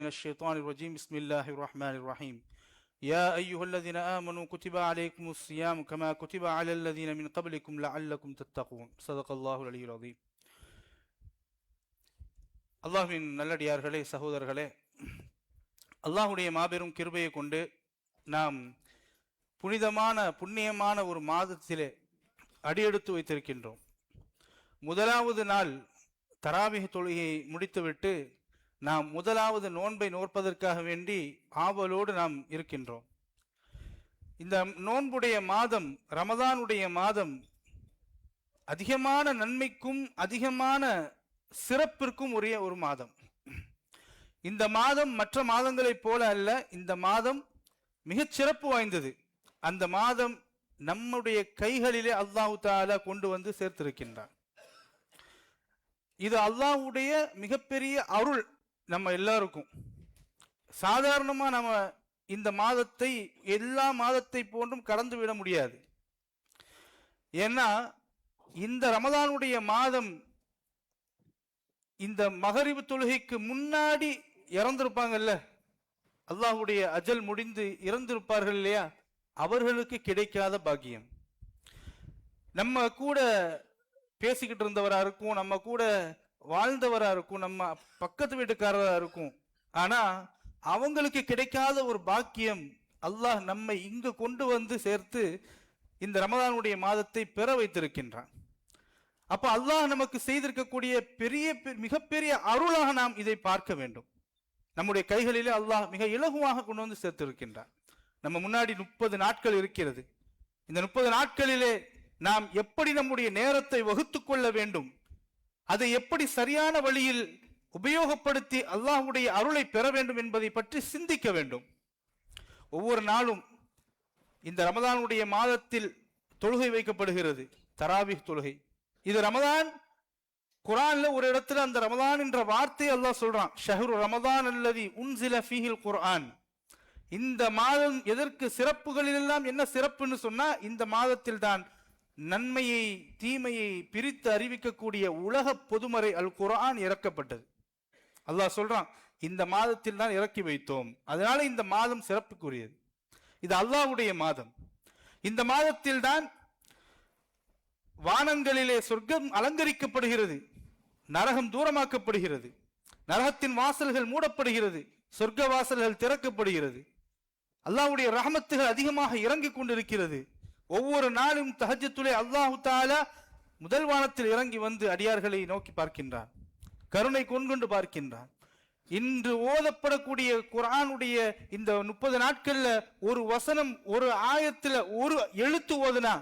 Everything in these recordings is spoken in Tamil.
من الشيطان الرجيم بسم الله الرحمن الرحيم يا أيها الذين آمنوا كتب عليكم الصيام كما كتب على الذين من قبلكم لعلكم تتقون صدق الله العلي العظيم அல்லாஹ்வின் நல்லடியார்களே சகோதரர்களே அல்லாஹ்வுடைய மாபெரும் கிருபையை கொண்டு நாம் புனிதமான புண்ணியமான ஒரு மாதத்திலே அடியெடுத்து வைத்திருக்கின்றோம் முதலாவது நாள் தராபிக தொழுகையை முடித்துவிட்டு நாம் முதலாவது நோன்பை நோற்பதற்காக வேண்டி ஆவலோடு நாம் இருக்கின்றோம். இந்த நோன்புடைய மாதம் ரமதானுடைய மாதம் அதிகமான நன்மைக்கும் அதிகமான சிறப்பிற்கும் உரிய ஒரு மாதம். இந்த மாதம் மற்ற மாதங்களைப் போல அல்ல இந்த மாதம் மிகச் சிறப்பு வாய்ந்தது. அந்த மாதம் நம்முடைய கைகளிலே அல்லாஹு தாலா கொண்டு வந்து சேர்த்திருக்கின்றான் இது அல்லாஹ்வுடைய மிகப்பெரிய அருள். நம்ம எல்லாருக்கும். சாதாரணமா நம்ம இந்த மாதத்தை எல்லா மாதத்தை போன்றும் கடந்து விட முடியாது. ஏன்னா இந்த ரமதானுடைய மாதம் இந்த மகரிவு தொழுகைக்கு முன்னாடி இறந்திருப்பாங்கல்ல? அல்லாஹுடைய அஜல் முடிந்து இறந்திருப்பார்கள் இல்லையா? அவர்களுக்கு கிடைக்காத பாக்கியம். நம்ம கூட பேசிக்கிட்டு இருந்தவரா இருக்கும் நம்ம கூட வாழ்ந்தவரா இருக்கும் நம்ம பக்கத்து வீட்டுக்காரரா இருக்கும். ஆனா அவங்களுக்கு கிடைக்காத ஒரு பாக்கியம் அல்லாஹ் நம்மை இங்கு கொண்டு வந்து சேர்த்து இந்த ரமதானுடைய மாதத்தை பெற வைத்திருக்கின்றான். அப்ப அல்லாஹ் நமக்கு செய்திருக்கக்கூடிய பெரிய பெ- மிகப்பெரிய அருளாக நாம் இதை பார்க்க வேண்டும். நம்முடைய கைகளிலே அல்லாஹ் மிக இலகுவாக கொண்டு வந்து சேர்த்திருக்கின்றான். நம்ம முன்னாடி முப்பது நாட்கள் இருக்கிறது. இந்த முப்பது நாட்களிலே நாம் எப்படி நம்முடைய நேரத்தை வகுத்துக் கொள்ள வேண்டும்? அதை எப்படி சரியான வழியில் உபயோகப்படுத்தி அல்லாஹுடைய அருளை பெற வேண்டும் என்பதை பற்றி சிந்திக்க வேண்டும். ஒவ்வொரு நாளும் இந்த ரமதானுடைய மாதத்தில் தொழுகை வைக்கப்படுகிறது. தராவிக் தொழுகை. இது ரமதான் குரான்ல ஒரு இடத்துல அந்த ரமதான் என்ற வார்த்தை அல்லாஹ் சொல்றான். ஷஹ்ரு ரமதான் அல்லது உன்சில ஃபீஹில் குர்ஆன். இந்த மாதம் எதற்கு சிறப்புகளிலெல்லாம் என்ன சிறப்புன்னு சொன்னா இந்த மாதத்தில் தான் நன்மையை தீமையை பிரித்து அறிவிக்கக்கூடிய உலக பொதுமறை அல் குரான் இறக்கப்பட்டது. அல்லாஹ் சொல்றான் இந்த மாதத்தில் தான் இறக்கி வைத்தோம். அதனால இந்த மாதம் சிறப்புக்குரியது. இது அல்லாஹ்வுடைய மாதம். இந்த மாதத்தில் தான் வானங்களிலே சொர்க்கம் அலங்கரிக்கப்படுகிறது நரகம் தூரமாக்கப்படுகிறது நரகத்தின் வாசல்கள் மூடப்படுகிறது சொர்க்க வாசல்கள் திறக்கப்படுகிறது. அல்லாஹ்வுடைய ரஹமத்துகள் அதிகமாக இறங்கிக் கொண்டிருக்கிறது. ஒவ்வொரு நாளும் தஹஜ்ஜத்துலே அல்லாஹு தாலா முதல் வானத்தில் இறங்கி வந்து அடியார்களை நோக்கி பார்க்கின்றான். கருணை கொண்டு பார்க்கின்றான். இன்று ஓதப்படக்கூடிய குரானுடைய இந்த முப்பது நாட்கள்ல ஒரு வசனம் ஒரு ஆயத்துல ஒரு எழுத்து ஓதுனா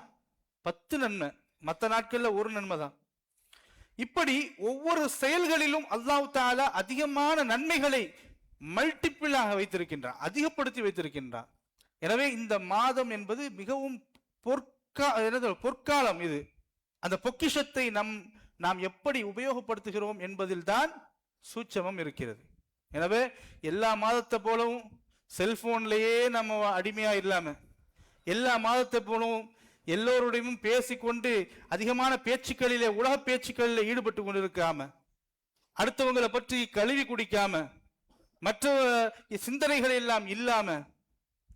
பத்து நன்மை. மற்ற நாட்கள்ல ஒரு நன்மை தான். இப்படி ஒவ்வொரு செயல்களிலும் அல்லாஹு தாலா அதிகமான நன்மைகளை மல்டிபிளாக வைத்திருக்கின்றான் அதிகப்படுத்தி வைத்திருக்கின்றான். எனவே இந்த மாதம் என்பது மிகவும் பொற்கா என்னது பொற்காலம் இது. அந்த பொக்கிஷத்தை நம் நாம் எப்படி உபயோகப்படுத்துகிறோம் என்பதில் தான் சூட்சமம் இருக்கிறது. எனவே எல்லா மாதத்தை போலவும் செல்போன்லேயே நம்ம அடிமையா இல்லாம எல்லா மாதத்தை போலவும் எல்லோருடையும் பேசிக்கொண்டு அதிகமான பேச்சுக்களிலே உலக பேச்சுக்களில் ஈடுபட்டு கொண்டிருக்காம அடுத்தவங்களை பற்றி கழுவி குடிக்காம மற்ற சிந்தனைகள் எல்லாம் இல்லாம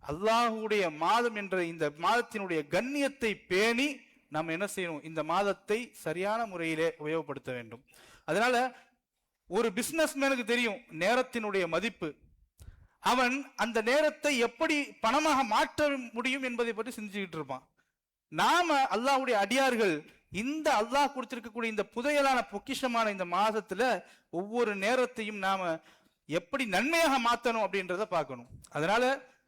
அல்லாஹுடைய மாதம் என்ற இந்த மாதத்தினுடைய கண்ணியத்தை பேணி நாம் என்ன செய்யணும்? இந்த மாதத்தை சரியான முறையிலே உபயோகப்படுத்த வேண்டும். அதனால ஒரு பிசினஸ்மேனுக்கு தெரியும் நேரத்தினுடைய மதிப்பு. அவன் அந்த நேரத்தை எப்படி பணமாக மாற்ற முடியும் என்பதை பற்றி சிந்திச்சுக்கிட்டு இருப்பான். நாம அல்லாஹுடைய அடியார்கள் இந்த அல்லாஹ் கொடுத்திருக்கக்கூடிய இந்த புதையலான பொக்கிஷமான இந்த மாதத்துல ஒவ்வொரு நேரத்தையும் நாம எப்படி நன்மையாக மாத்தணும் அப்படின்றத பார்க்கணும். அதனால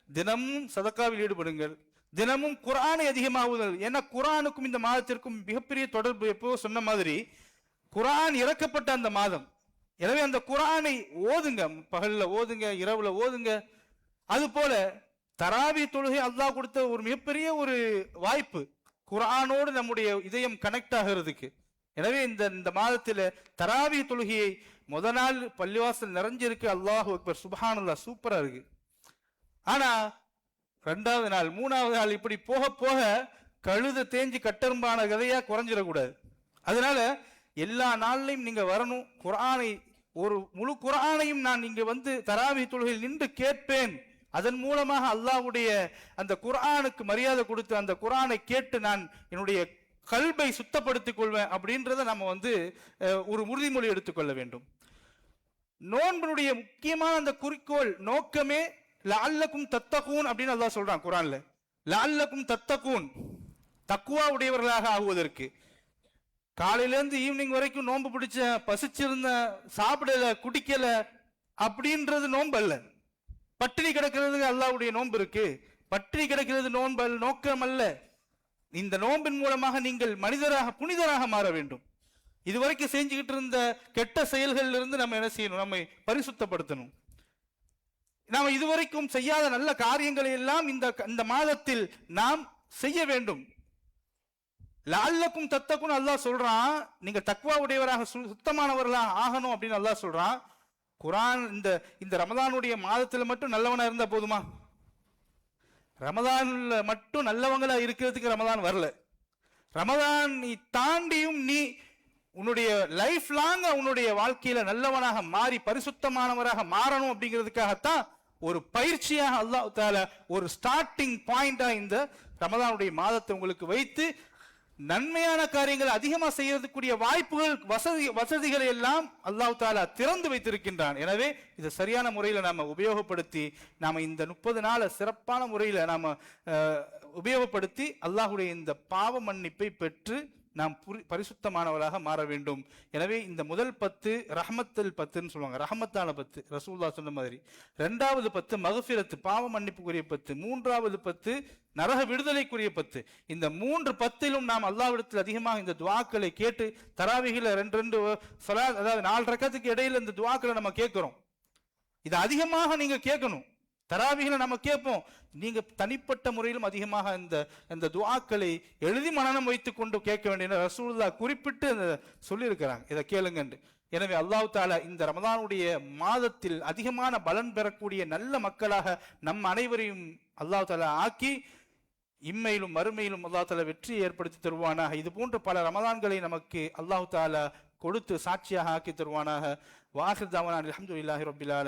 தினமும் சதக்காவில் ஈடுபடுங்கள். தினமும் குரானை அதிகமாகுதல். ஏன்னா குரானுக்கும் இந்த மாதத்திற்கும் மிகப்பெரிய தொடர்பு எப்போ சொன்ன மாதிரி குரான் இறக்கப்பட்ட அந்த மாதம். எனவே அந்த குரானை ஓதுங்க. பகல்ல ஓதுங்க இரவுல ஓதுங்க. அது போல தராவி தொழுகை அல்லாஹ் கொடுத்த ஒரு மிகப்பெரிய ஒரு வாய்ப்பு. குரானோடு நம்முடைய இதயம் கனெக்ட் ஆகிறதுக்கு. எனவே இந்த இந்த மாதத்தில் தராவி தொழுகையை முத நாள் பள்ளிவாசல் நிறைஞ்சிருக்கு. அல்லாஹ் அக்பர். சுபஹானல்லாஹ். சூப்பராக இருக்கு. ஆனா ரெண்டாவது நாள் மூணாவது நாள் இப்படி போக போக கழுத தேஞ்சு கட்டரும்பான கதையா குறைஞ்சிடக்கூடாது. அதனால எல்லா நாள்லையும் நீங்க வரணும். குரானை ஒரு முழு குரானையும் நான் இங்க வந்து தராவி தொழுகையில் நின்று கேட்பேன். அதன் மூலமாக அல்லாஹ்வுடைய அந்த குரானுக்கு மரியாதை கொடுத்து அந்த குரானை கேட்டு நான் என்னுடைய கல்வை சுத்தப்படுத்திக் கொள்வேன் அப்படின்றத நம்ம வந்து ஒரு உறுதிமொழி எடுத்துக்கொள்ள வேண்டும். நோன்பனுடைய முக்கியமான அந்த குறிக்கோள் நோக்கமே லஅல்லக்கும் தத்தகூன் அப்படின்னு அல்லாஹ் சொல்றான் குரான்ல லஅல்லக்கும் தத்தகூன். தக்குவா உடையவர்களாக ஆகுவதற்கு. காலையிலேருந்து ஈவினிங் வரைக்கும் நோன்பு பிடிச்ச பசிச்சிருந்த சாப்பிடல குடிக்கல அப்படின்றது நோன்பு அல்ல. பட்டினி கிடக்கிறதுக்கு அல்லாவுடைய நோன்பு இருக்கு. பட்டினி கிடக்கிறது நோன்பல் நோக்கம் அல்ல. இந்த நோன்பின் மூலமாக நீங்கள் மனிதராக புனிதராக மாற வேண்டும். இதுவரைக்கும் செஞ்சுக்கிட்டு இருந்த கெட்ட செயல்களிலிருந்து இருந்து நம்ம என்ன செய்யணும்? நம்மை பரிசுத்தப்படுத்தணும். நாம் இதுவரைக்கும் செய்யாத நல்ல காரியங்களை எல்லாம் இந்த இந்த மாதத்தில் நாம் செய்ய வேண்டும். லால்லக்கும் தத்தக்கும் அல்லாஹ் சொல்றான் நீங்க தக்வா உடையவராக சு- சுத்தமானவர்களாக ஆகணும் அப்படின்னு அல்லாஹ் சொல்றான். குரான் இந்த இந்த ரமதானுடைய மாதத்துல மட்டும் நல்லவனா இருந்தா போதுமா? ரமதான்ல மட்டும் நல்லவங்களா இருக்கிறதுக்கு ரமதான் வரல. ரமதான் நீ தாண்டியும் நீ உன்னுடைய லைஃப் லாங் உன்னுடைய வாழ்க்கையில நல்லவனாக மாறி பரிசுத்தமானவராக மாறணும் அப்படிங்கிறதுக்காகத்தான் ஒரு பயிற்சியாக அல்லாஹ் தால ஒரு ஸ்டார்டிங் பாயிண்டா இந்த ரமதானுடைய மாதத்தை உங்களுக்கு வைத்து நன்மையான காரியங்கள் அதிகமா செய்யறதுக்குரிய வாய்ப்புகள் வசதி வசதிகளை எல்லாம் அல்லாஹ் தாலா திறந்து வைத்திருக்கின்றான். எனவே இதை சரியான முறையில் நாம உபயோகப்படுத்தி நாம இந்த முப்பது நாளை சிறப்பான முறையில் நாம அஹ், உபயோகப்படுத்தி அல்லாஹுடைய இந்த பாவ மன்னிப்பை பெற்று நாம் புரி- பரிசுத்தமானவராக மாற வேண்டும். எனவே இந்த முதல் பத்து ரஹமத்தல் பத்துன்னு சொல்லுவாங்க. ரஹமத்தான பத்து ரசூல்லா சொன்ன மாதிரி. ரெண்டாவது பத்து மகஃபிரத்து பாவ மன்னிப்புக்குரிய பத்து. மூன்றாவது பத்து நரக விடுதலைக்குரிய பத்து. இந்த மூன்று பத்திலும் நாம் அல்லாவிடத்தில் அதிகமாக இந்த துவாக்களை கேட்டு தராவிகளை ரெண்டு ரெண்டு சலா அதாவது நாலு ரக்கத்துக்கு இடையில இந்த துவாக்களை நம்ம கேட்கிறோம். இது அதிகமாக நீங்க கேட்கணும். தராவிகளை நம்ம கேட்போம். நீங்க தனிப்பட்ட முறையிலும் அதிகமாக இந்த இந்த துவாக்களை எழுதி மனநம் வைத்துக்கொண்டு கேட்க வேண்டிய ரசூல்லா குறிப்பிட்டு அந்த சொல்லியிருக்கிறாங்க. இதை கேளுங்கன்று எனவே அல்லாஹ் தாலா இந்த ரமதானுடைய மாதத்தில் அதிகமான பலன் பெறக்கூடிய நல்ல மக்களாக நம் அனைவரையும் அல்லாஹ் தாலா ஆக்கி இம்மையிலும் மறுமையிலும் அல்லாஹ் தாலா வெற்றி ஏற்படுத்தி தருவானாக. இது போன்ற பல ரமதான்களை நமக்கு அல்லாஹ் தாலா கொடுத்து சாட்சியாக ஆக்கி தருவானாக. வாஹிர் தாவான அலமதுல்லாஹி ரபிலால